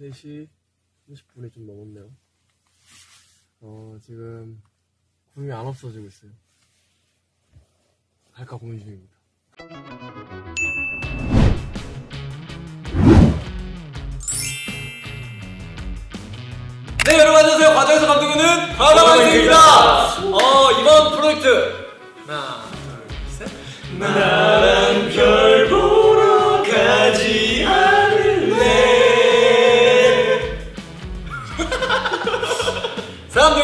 3시 30분이 좀 넘었네요. 어, 지금 구름이 안 없어지고 있어요. 갈까 고민 중입니다. 네 여러분 안녕하세요 과정에서 감독은 가나만입니다 어 이번 프로젝트 하나 둘 셋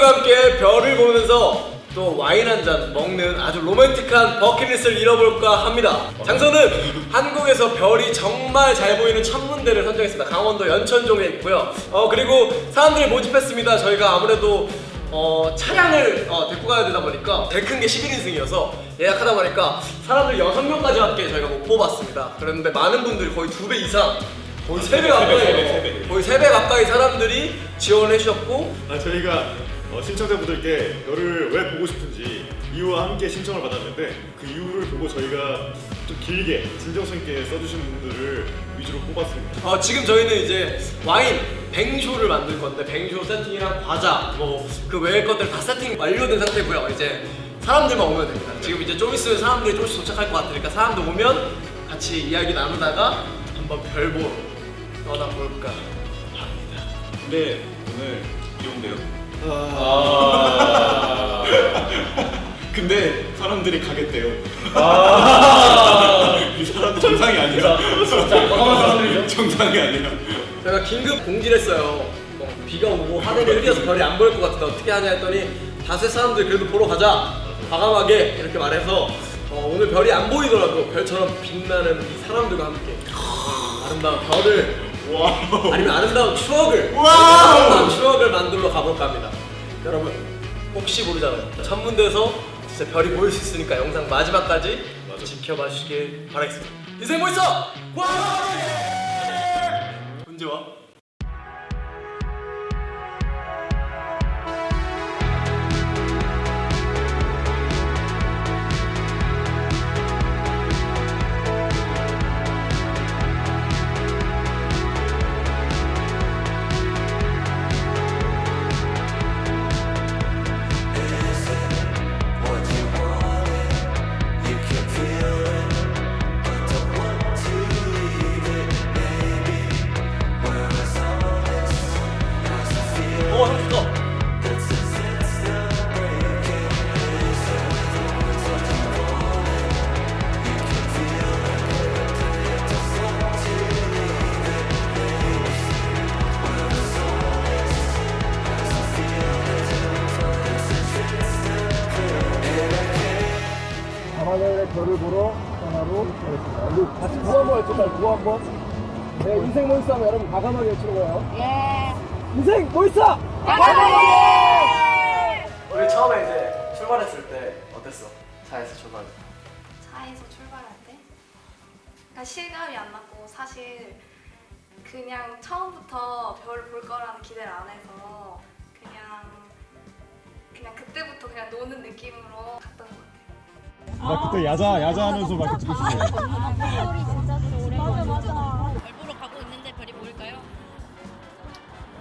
사람들과 함께 별을 보면서 또 와인 한 잔 먹는 아주 로맨틱한 버킷리스트를 잃어볼까 합니다. 장소는 한국에서 별이 정말 잘 보이는 천문대를 선정했습니다. 강원도 연천종에 있고요. 어 그리고 사람들이 모집했습니다. 저희가 아무래도 어, 차량을 어, 데리고 가야 되다 보니까 제일 큰 게 11인승이어서 예약하다 보니까 사람들 6명까지 함께 저희가 못 뽑았습니다. 그런데 많은 분들이 거의 두배 이상 거의 세배 가까이 세 배, 세 배. 거의 세배 가까이 사람들이 지원을 해주셨고 아, 저희가 어, 신청자분들께 너를 왜 보고 싶은지 이유와 함께 신청을 받았는데 그 이유를 보고 저희가 좀 길게 진정성 있게 써주신 분들을 위주로 뽑았습니다. 어, 지금 저희는 이제 와인 뱅쇼를 만들 건데 뱅쇼 세팅이랑 과자 뭐 그 외의 것들 다 세팅 완료된 상태고요. 이제 사람들만 오면 됩니다. 지금 이제 좀 있으면 사람들이 조금씩 도착할 것 같으니까 사람들 오면 같이 이야기 나누다가 한번 별 보러 떠나볼까 합니다. 근데 오늘 비 온대요. 아. 근데 사람들이 가겠대요. 아. 이 사람들 정상이 아니야. 정상이 아니야. 제가 긴급 공지를 했어요. 뭐 비가 오고 하늘이 흐려서 별이 안 보일 것 같은데 어떻게 하냐 했더니 다수의 사람들 그래도 보러 가자. 과감하게 이렇게 말해서 어, 오늘 별이 안 보이더라도 별처럼 빛나는 이 사람들과 함께 아름다운 별을 와우. 아니면 아름다운 추억을 와우! 아름다운 추억을 만들러 가볼까 합니다. 여러분 혹시 모르잖아요. 천문대에서 진짜 별이 보일 수 있으니까 영상 마지막까지. 지켜봐 주시길 바라겠습니다. 인생 뭐 있어? 과감하게! 언제 와? 구호 한번. 네, 인생 몬스터 하면 여러분 과감하게 외치는 거예요. 예. 인생 몬스터! 우리 처음에 이제 출발했을 때 어땠어? 차에서 출발. 차에서 출발할 때? 그러니까 실감이 안 났고 사실 그냥 처음부터 별을 볼 거라는 기대를 안 해서 그냥 그냥 그때부터 그냥 노는 느낌으로 갔던 것 같아요. 나 그때 야자 야자 하면서 막 이렇게 찍고 싶네. 별 보러 가고 있는데 별이 보일까요?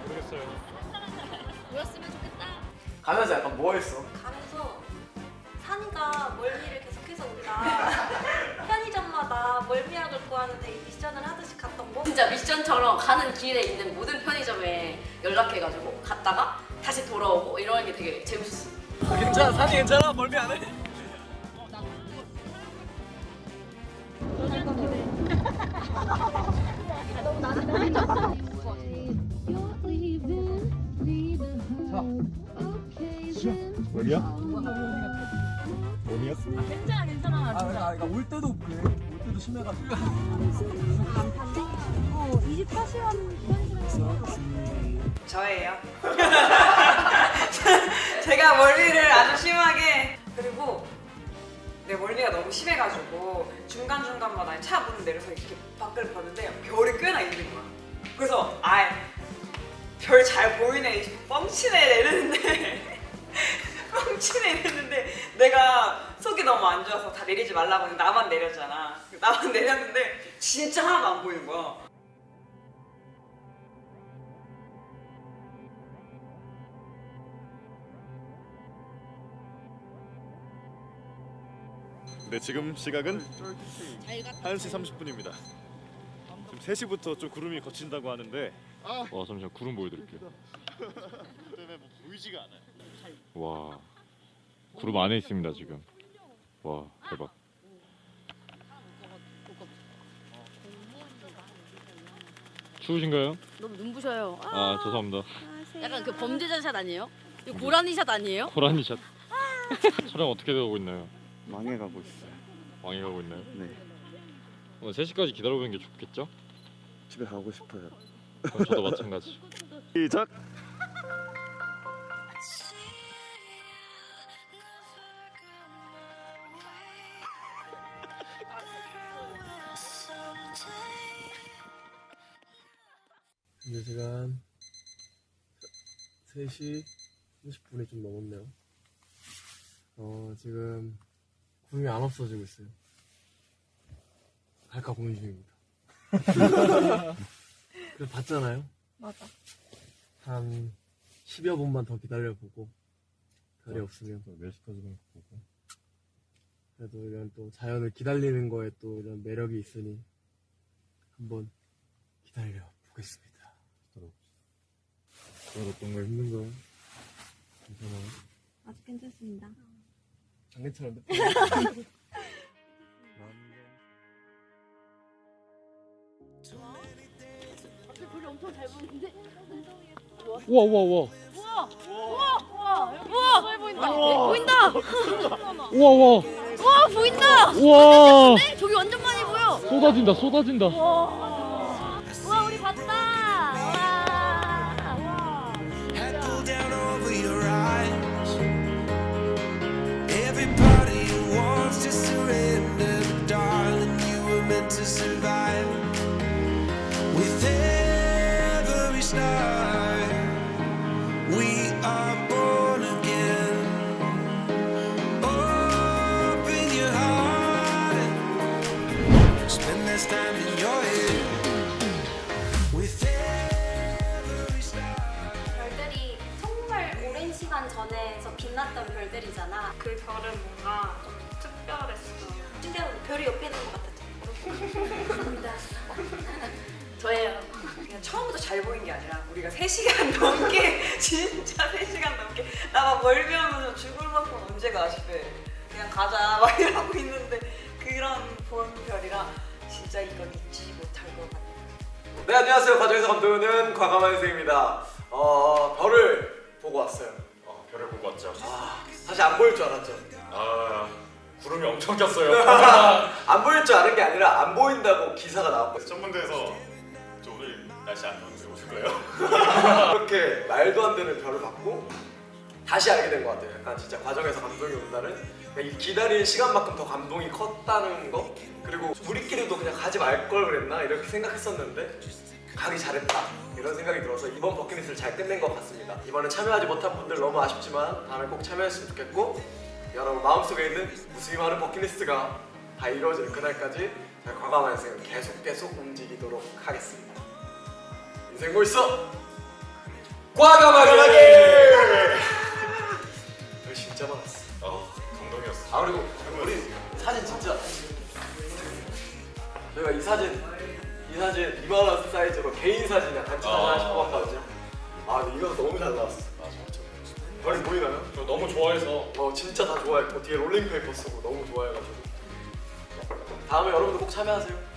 모르겠어요. 보였으면 좋겠다. 가면서 약간 뭐 했어? 가면서 산이가 멀미를 계속해서 우리가 편의점마다 멀미약을 구하는데 이 미션을 하듯이 갔던 거? 진짜 미션처럼 가는 길에 있는 모든 편의점에 연락해가지고 갔다가 다시 돌아오고 이러는 게 되게 재밌었어. 괜찮아, 산이 괜찮아? 멀미 안 해? 원이야? 원이야? 아, 그러니까 올 때도 그래. 올 때도 심해가지고. 저예요. 제가 멀미를 아주 심하게 그리고 내 멀미가 너무 심해가지고 중간 중간마다 차 문을 내려서 이렇게 밖을 봤는데 별이 꽤나 있는 거야. 그래서 아별 잘 보이네 뻥치네 이랬는데 좀 친해 이랬는데 내가 속이 너무 안 좋아서 다 내리지 말라고 했는데 나만 내렸잖아. 나만 내렸는데 진짜 하나도 안 보이는 거야. 네 지금 시각은 1시 30분입니다. 지금 3시부터 좀 구름이 걷힌다고 하는데 와 잠시만 구름 보여드릴게요. 뭐 보이지가 않아요. 와 구름 안에 있습니다 지금. 와 대박. 추우신가요? 너무 눈부셔요. 아, 아 죄송합니다. 약간 그 범죄자 샷 아니에요? 이거 고라니 샷 아니에요? 호란이 샷. 촬영 어떻게 되고 있나요? 망해가고 있어요. 망해가고 있나요? 네. 오늘 3시까지 기다려보는 게 좋겠죠? 집에 가고 싶어요. 그럼 저도 마찬가지. 시작. 현재 시간 3시 30분이 좀 넘었네요. 어, 지금 구름이 안 없어지고 있어요. 갈까 고민 중입니다. 그래 봤잖아요. 맞아. 한 10여 분만 더 기다려보고 별이 없으면 몇 시까지는 보고. 그래도 이런 또 자연을 기다리는 거에 또 이런 매력이 있으니 한번 기다려 보겠습니다. 그래도 어떤 거 힘든 거 괜찮아요? 아주 괜찮습니다. 안 괜찮은데? 별이 엄청 잘 보이는데? 우와 우와 우와 우와! 보인다! 보인다! 우와 우와 우와 보인다! 우와 저기 완전 많이 보여! 쏟아진다 쏟아진다. 우와 were meant to survive. With every star, we are born again. Open your heart and spend this time in your head. With every star. 별들이 정말 오랜 시간 전에서 빛났던 별들이잖아. 그 별은 뭔가 좀 특별했어. 근데 별이 옆에 있는 것. 감사합니다. 저예요. 그냥 처음부터 잘 보인 게 아니라 우리가 3시간 넘게 진짜 3시간 넘게 나 막 멀미하면서 죽을 만큼 언제 가 싶대. 그냥 가자. 막 이러고 있는데 그런 본 별이라 진짜 이건 잊지 못할 것 같아 네 안녕하세요. 과정에서 감독은 과감한 선생입니다. 어 별을 보고 왔어요. 어, 별을 보고 왔죠. 아 사실 안 보일 줄 알았죠? 아 구름이 엄청 꼈어요. 안 보일 줄 아는 게 아니라 안 보인다고 기사가 나왔거든요. 전문대에서 저 오늘 날씨 안 좋은데 오실 거예요? 그렇게 말도 안 되는 별을 받고 다시 알게 된 것 같아요. 약간 진짜 과정에서 감동이 온다는? 이 기다리는 시간만큼 더 감동이 컸다는 거? 그리고 우리끼리도 그냥 가지 말 걸 그랬나? 이렇게 생각했었는데 가기 잘했다. 이런 생각이 들어서 이번 버킷리스트를 잘 끝낸 것 같습니다. 이번에 참여하지 못한 분들 너무 아쉽지만 다음에 꼭 참여했으면 좋겠고 여러분 마음속에 있는 무수히 많은 버킷리스트가 다 이루어질 그날까지 제가 과감한 인생을 계속 계속 움직이도록 하겠습니다 인생 뭐 있어? 과감하게! 별 진짜 많았어 어 감동이었어. 아 그리고 우리 사진 진짜 저희가 이 사진 이 사진 이만한 사이즈로 개인 사진이야 단체 사진 아. 하나 싶어봤거든요 아 근데 이거 너무 잘 나왔어. 별이 보이나요? 저 너무 좋아해서 어 진짜 다 좋아했고 뒤에 롤링페이퍼 쓰고 너무 좋아해가지고 다음에 여러분들 꼭 참여하세요.